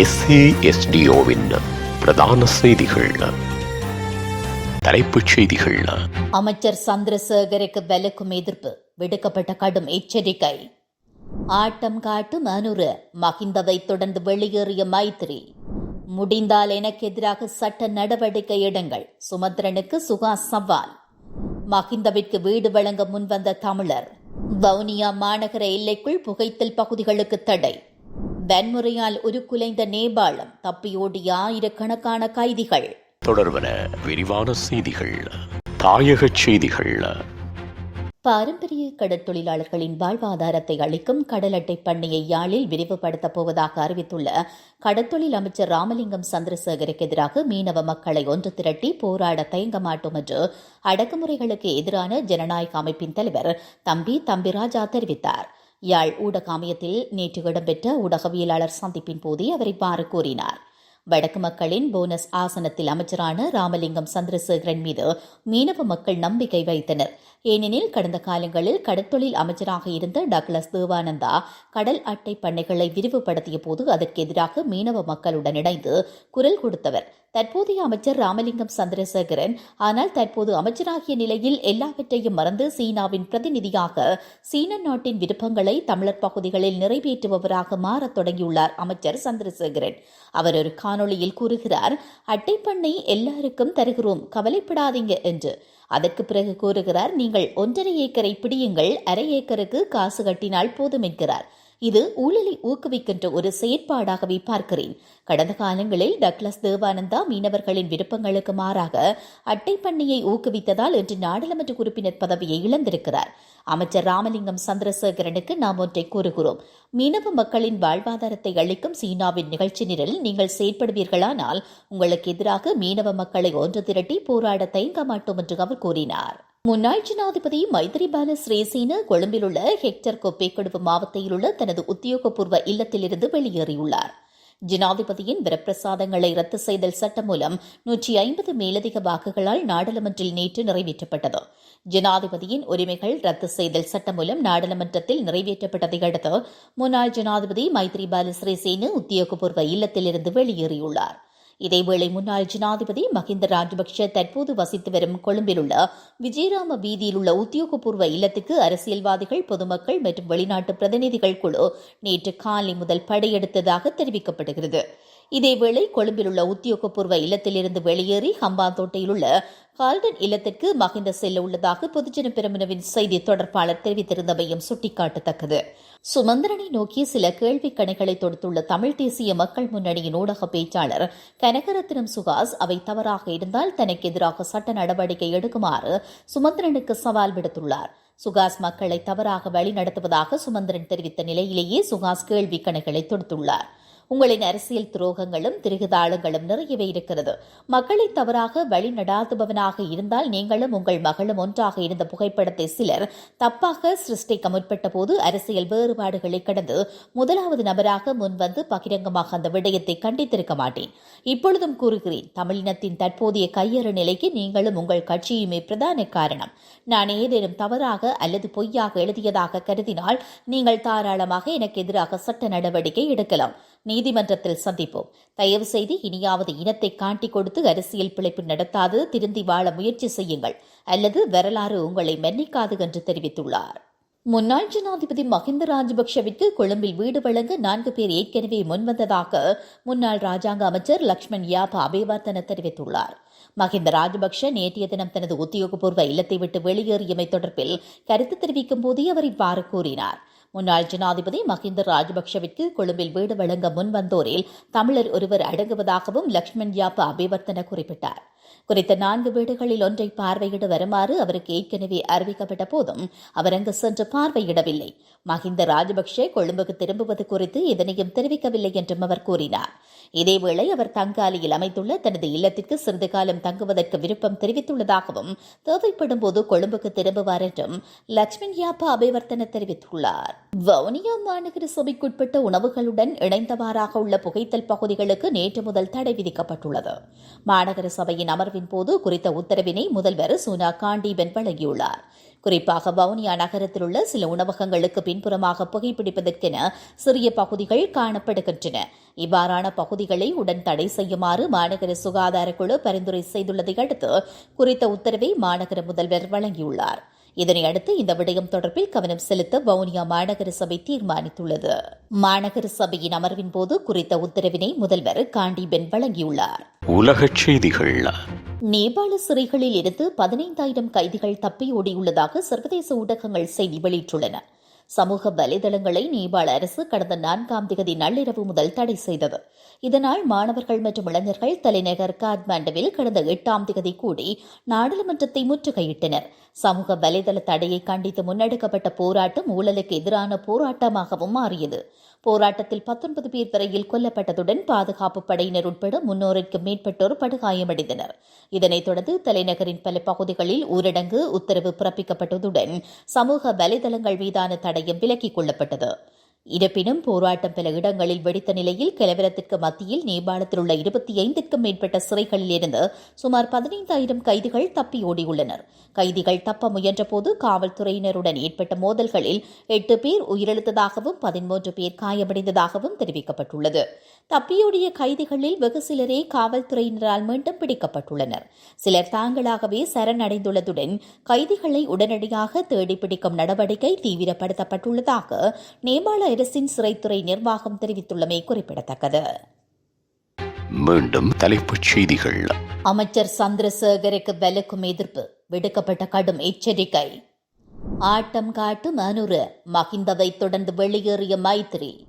எஸ்ஏஎஸ்டிஓவின் பிரதான செய்திகள். தலைப்புச் செய்திகள். அமைச்சர் சந்திரசேகருக்கு விலக்கும் எதிர்ப்பு விடுக்கப்பட்ட கடும் எச்சரிக்கை. ஆட்டம் காட்டு அனுர மகிந்தவை தொடர்ந்து வெளியேறிய மைத்திரி. முடிந்தால் எனக்கு எதிராக சட்ட நடவடிக்கை எடுங்கள் சுமந்திரனுக்கு சுகா சவால். மகிந்தவிற்கு வீடு வழங்க முன்வந்த தமிழர். வவுனியா மாநகர எல்லைக்குள் புகைத்தல் பகுதிகளுக்கு தடை. வன்முறையால் உருக்குலைந்த நேபாளம் தப்பியோடிய ஆயிரக்கணக்கான கைதிகள். தொடர்வன விரிவான செய்திகள் தாயகச் செய்திகள். பாரம்பரிய கடற்தொழிலாளர்களின் வாழ்வாதாரத்தை அளிக்கும் கடல் அட்டை பண்ணையை யாழில் விரிவுபடுத்தப் போவதாக அறிவித்துள்ள கடற்தொழில் அமைச்சர் ராமலிங்கம் சந்திரசேகருக்கு எதிராக மீனவ மக்களை ஒன்று திரட்டி போராட தயங்க மாட்டோம் என்று அடக்குமுறைகளுக்கு எதிரான ஜனநாயக அமைப்பின் தலைவர் தம்பி தம்பிராஜா தெரிவித்தார். யாழ் ஊடக அமையத்தில் நேற்று இடம்பெற்ற ஊடகவியலாளர் சந்திப்பின் போதே அவர் இவ்வாறு கூறினார். வடக்கு மக்களின் போனஸ் ஆசனத்தில் அமைச்சரான ராமலிங்கம் சந்திரசேகரன் மீது மீனவ மக்கள் நம்பிக்கை வைத்தனர். ஏனெனில் கடந்த காலங்களில் கடற்தொழில் அமைச்சராக இருந்த டக்ளஸ் தேவானந்தா கடல் அட்டை பண்ணைகளை விரிவுபடுத்திய போது அதற்கு எதிராக மீனவ மக்களுடன் இணைந்து குரல் கொடுத்தவர். தற்போதைய அமைச்சர் ராமலிங்கம் சந்திரசேகரன் ஆனால் தற்போது அமைச்சராகிய நிலையில் எல்லாவற்றையும் மறந்து சீனாவின் பிரதிநிதியாக சீன நாட்டின் விருப்பங்களை தமிழர் பகுதிகளில் நிறைவேற்றுபவராக மாறத் தொடங்கியுள்ளார் அமைச்சர் சந்திரசேகரன். அவர் ஒரு காணொளியில் கூறுகிறார் அட்டை பண்ணை எல்லாருக்கும் தருகிறோம் கவலைப்படாதீங்க என்று. அதற்கு பிறகு கூறுகிறார் நீங்கள் ஒன்றரை ஏக்கரை பிடியுங்கள் அரை ஏக்கருக்கு காசு கட்டினால் போதும் என்கிறார். இது ஊழலை ஊக்குவிக்கின்ற ஒரு செயற்பாடாகவே பார்க்கிறேன். கடந்த காலங்களில் டக்ளஸ் தேவானந்தா மீனவர்களின் விருப்பங்களுக்கு மாறாக அட்டை பண்ணையை ஊக்குவித்ததால் இன்று நாடாளுமன்ற உறுப்பினர் பதவியை இழந்திருக்கிறார். அமைச்சர் ராமலிங்கம் சந்திரசேகரனுக்கு நாம் ஒன்றை கூறுகிறோம். மீனவ மக்களின் வாழ்வாதாரத்தை அளிக்கும் சீனாவின் நிகழ்ச்சி நிரல் நீங்கள் செயற்படுவீர்களானால் உங்களுக்கு எதிராக மீனவ மக்களை ஒன்று திரட்டி போராட தயங்க மாட்டோம் என்று அவர் கூறினார். முன்னாள் ஜனாதிபதி மைத்ரிபால சிறிசேன கொழும்பில் உள்ள ஹெக்டர் கொப்பேக்கடுவு மாவட்டத்தில் உள்ள தனது உத்தியோகபூர்வ இல்லத்திலிருந்து வெளியேறியுள்ளார். ஜனாதிபதியின் விரப்பிரசாதங்களை ரத்து செய்தல் சட்டம் மூலம் நூற்றி ஐம்பது மேலதிக வாக்குகளால் நாடாளுமன்றில் நேற்று நிறைவேற்றப்பட்டது. ஜனாதிபதியின் உரிமைகள் ரத்து செய்தல் சட்டம் மூலம் நாடாளுமன்றத்தில் நிறைவேற்றப்பட்டதை அடுத்து முன்னாள் ஜனாதிபதி மைத்ரிபால சிறிசேன உத்தியோகபூர்வ இல்லத்திலிருந்து வெளியேறியுள்ளார். இதேவேளை முன்னாள் ஜனாதிபதி மஹிந்த ராஜபக்ஷ தற்போது வசித்து வரும் கொழும்பில் உள்ள விஜயராம வீதியில் உள்ள உத்தியோகபூர்வ இல்லத்துக்கு அரசியல்வாதிகள் பொதுமக்கள் மற்றும் வெளிநாட்டு பிரதிநிதிகள் குழு நேற்று காலை முதல் படையெடுத்ததாக தெரிவிக்கப்படுகிறது. இதேவேளை கொழும்பில் உள்ள உத்தியோகபூர்வ இல்லத்திலிருந்து வெளியேறி ஹம்பாந்தோட்டையில் உள்ள கால்டன் இல்லத்திற்கு மகிந்த செல்ல உள்ளதாக பொதுஜன பெருமனவின் செய்தி தொடர்பாளர் தெரிவித்திருந்தமையும் சுட்டிக்காட்டத்தக்கது. சுமந்திரனை நோக்கி சில கேள்வி கணைகளை தொடுத்துள்ள தமிழ் தேசிய மக்கள் முன்னணியின் ஊடக பேச்சாளர் கனகரத்னம் சுகாஸ் அவை தவறாக இருந்தால் தனக்கு எதிராக சட்ட நடவடிக்கை எடுக்குமாறு சுமந்திரனுக்கு சவால் விடுத்துள்ளார். சுகாஸ் மக்களை தவறாக வழிநடத்துவதாக சுமந்திரன் தெரிவித்த நிலையிலேயே சுகாஸ் கேள்வி கணைகளை தொடுத்துள்ளார். உங்களின் அரசியல் துரோகங்களும் திருகுதாளங்களும் நிறையவே இருக்கிறது. மக்களை தவறாக வழி நடாத்துபவனாக இருந்தால் நீங்களும் உங்கள் மகளும் ஒன்றாக இருந்த புகைப்படத்தை சிலர் தப்பாக சிருஷ்டிக்க முற்பட்ட போது அரசியல் வேறுபாடுகளை கடந்து முதலாவது நபராக முன்வந்து பகிரங்கமாக அந்த விடயத்தை கண்டித்திருக்க மாட்டேன். இப்பொழுதும் கூறுகிறேன் தமிழினத்தின் தற்போதைய கையறு நிலைக்கு நீங்களும் உங்கள் கட்சியுமே பிரதான காரணம். நான் ஏதேனும் தவறாக அல்லது பொய்யாக எழுதியதாக கருதினால் நீங்கள் தாராளமாக எனக்கு எதிராக சட்ட நடவடிக்கை எடுக்கலாம். நீதிமன்றத்தில் சந்திப்போம். தயவு செய்து இனியாவது இனத்தை காட்டி கொடுத்து அரசியல் பிழைப்பு நடத்தாது திருந்தி வாழ முயற்சி செய்யுங்கள். அல்லது வரலாறு உங்களை மன்னிக்காது என்று தெரிவித்துள்ளார். முன்னாள் ஜனாதிபதி மஹிந்த ராஜபக்ஷவிற்கு கொழும்பில் வீடு வழங்க நான்கு பேர் ஏற்கனவே முன்வந்ததாக முன்னாள் ராஜாங்க அமைச்சர் லக்ஷ்மண் யாபா அபேவர்த்தன தெரிவித்துள்ளார். மஹிந்த ராஜபக்ஷ நேற்றைய தினம் தனது உத்தியோகபூர்வ இல்லத்தை விட்டு வெளியேறியமை தொடர்பில் கருத்து தெரிவிக்கும் போதே அவர் இவ்வாறு கூறினார். முன்னாள் ஜனாதிபதி மஹிந்த ராஜபக்ஷவிற்கு கொழும்பில் வீடு வழங்க முன்வந்தோரில் தமிழர் ஒருவர் அடங்குவதாகவும் லக்ஷ்மண் யாப்பா அபிவர்த்தன குறிப்பிட்டார். குறித்த நான்கு வீடுகளில் ஒன்றை பார்வையிட வருமாறு அவருக்கு ஏற்கனவே அறிவிக்கப்பட்ட போதும் அவர் அங்கு சென்று பார்வையிடவில்லை. மஹிந்த ராஜபக்சே கொழும்புக்கு திரும்புவது குறித்து எதனையும் தெரிவிக்கவில்லை என்றும் அவர் கூறினார். இதேவேளை அவர் தங்காலியில் அமைத்துள்ள தனது இல்லத்திற்கு சிறிது காலம் தங்குவதற்கு விருப்பம் தெரிவித்துள்ளதாகவும் தேவைப்படும் போது கொழும்புக்கு திரும்புவார் என்றும் லட்சுமி யாப்பா அபிவர்த்தன தெரிவித்துள்ளார். வவுனியா மாநகர சபைக்குட்பட்ட உணவுகளுடன் இணைந்தவாறாக உள்ள புகைத்தல் பகுதிகளுக்கு நேற்று முதல் தடை விதிக்கப்பட்டுள்ளது. மாநகர சபையின் அமர்வின் போது குறித்த உத்தரவினை முதல்வர் சோனா காண்டீபன் வழங்கியுள்ளார். குறிப்பாக வவுனியா நகரத்தில் உள்ள சில உணவகங்களுக்கு பின்புறமாக புகைப்பிடிப்பதற்கென சிறிய பகுதிகள் காணப்படுகின்றன. இவ்வாறான பகுதிகளை உடன் தடை செய்யுமாறு மாநகர சுகாதார குழு பரிந்துரை செய்துள்ளதை அடுத்து குறித்த உத்தரவை மாநகர முதல்வர் வழங்கியுள்ளார். இதனையடுத்து இந்த விடயம் தொடர்பில் கவனம் செலுத்த வவுனியா மாநகர சபை தீர்மானித்துள்ளது. மாநகர சபையின் அமர்வின் போது குறித்த உத்தரவினை முதல்வர் காண்டிபென் வழங்கியுள்ளார். உலகச் செய்திகள். நேபாள சிறைகளில் இருந்து பதினைந்தாயிரம் கைதிகள் தப்பி ஓடியுள்ளதாக சர்வதேச ஊடகங்கள் செய்தி வெளியிட்டுள்ளன. சமூக வலைதளங்களை நேபாள அரசு கடந்த நான்காம் திகதி நள்ளிரவு முதல் தடை செய்தது. இதனால் மாணவர்கள் மற்றும் இளைஞர்கள் தலைநகர் காத்மாண்டுவில் கடந்த எட்டாம் திகதி கூடி நாடாளுமன்றத்தை முற்றுகையிட்டனர். சமூக வலைதள தடையை கண்டித்து முன்னெடுக்கப்பட்ட போராட்டம் ஊழலுக்கு எதிரான போராட்டமாகவும் மாறியது. போராட்டத்தில் பத்தொன்பது பேர் வரையில் கொல்லப்பட்டதுடன் பாதுகாப்பு படையினர் உட்பட முன்னூறுக்கும் மேற்பட்டோர் படுகாயமடைந்தனர். இதனைத் தொடர்ந்து தலைநகரின் பல பகுதிகளில் ஊரடங்கு உத்தரவு பிறப்பிக்கப்பட்டதுடன் சமூக வலைதளங்கள் மீதான தடையும் விலக்கிக் கொள்ளப்பட்டது. இருப்பினும் போராட்டம் பல இடங்களில் வெடித்த நிலையில் கலவரத்திற்கு மத்தியில் நேபாளத்தில் உள்ள இருபத்தி ஐந்திற்கும் மேற்பட்ட சிறைகளில் இருந்து சுமார் பதினைந்தாயிரம் கைதிகள் தப்பியோடியுள்ளனர் கைதிகள் தப்ப முயன்றபோது காவல்துறையினருடன் ஏற்பட்ட மோதல்களில் எட்டு பேர் உயிரிழந்ததாகவும் பதிமூன்று பேர் காயமடைந்ததாகவும் தெரிவிக்கப்பட்டுள்ளது. தப்பியோடிய கைதிகளில் வெகு சிலரே காவல்துறையினரால் மீண்டும் பிடிக்கப்பட்டுள்ளனர். சிலர் தாங்களாகவே சரணடைந்துள்ளதுடன் கைதிகளை உடனடியாக தேடிப்பிடிக்கும் நடவடிக்கை தீவிரப்படுத்தப்பட்டுள்ளதாக நேபாள அரசின் சிறைத்துறை நிர்வாகம் தெரிவித்துள்ளமை குறிப்பிடத்தக்கது. மீண்டும் தலைப்புச் செய்திகள். அமைச்சர் சந்திரசேகருக்கு பலக்கும் எதிர்ப்பு விடுக்கப்பட்ட கடும் எச்சரிக்கை. ஆட்டம் காட்டும் அனுர மகிந்தவை தொடர்ந்து வெளியேறிய மைத்திரி.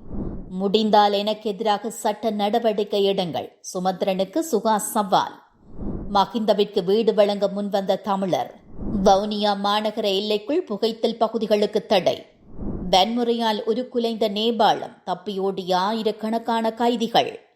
முடிந்தால் எனக்கு எதிராக சட்ட நடவடிக்கை எடுங்கள் சுமந்திரனுக்கு சுகா சவால். மகிந்தவிற்கு வீடு வழங்க முன்வந்த தமிழர். வவுனியா மாநகர எல்லைக்குள் புகைத்தல் பகுதிகளுக்கு தடை. வன்முறையால் உருக்குலைந்த நேபாளம் தப்பியோடிய ஆயிரக்கணக்கான கைதிகள்.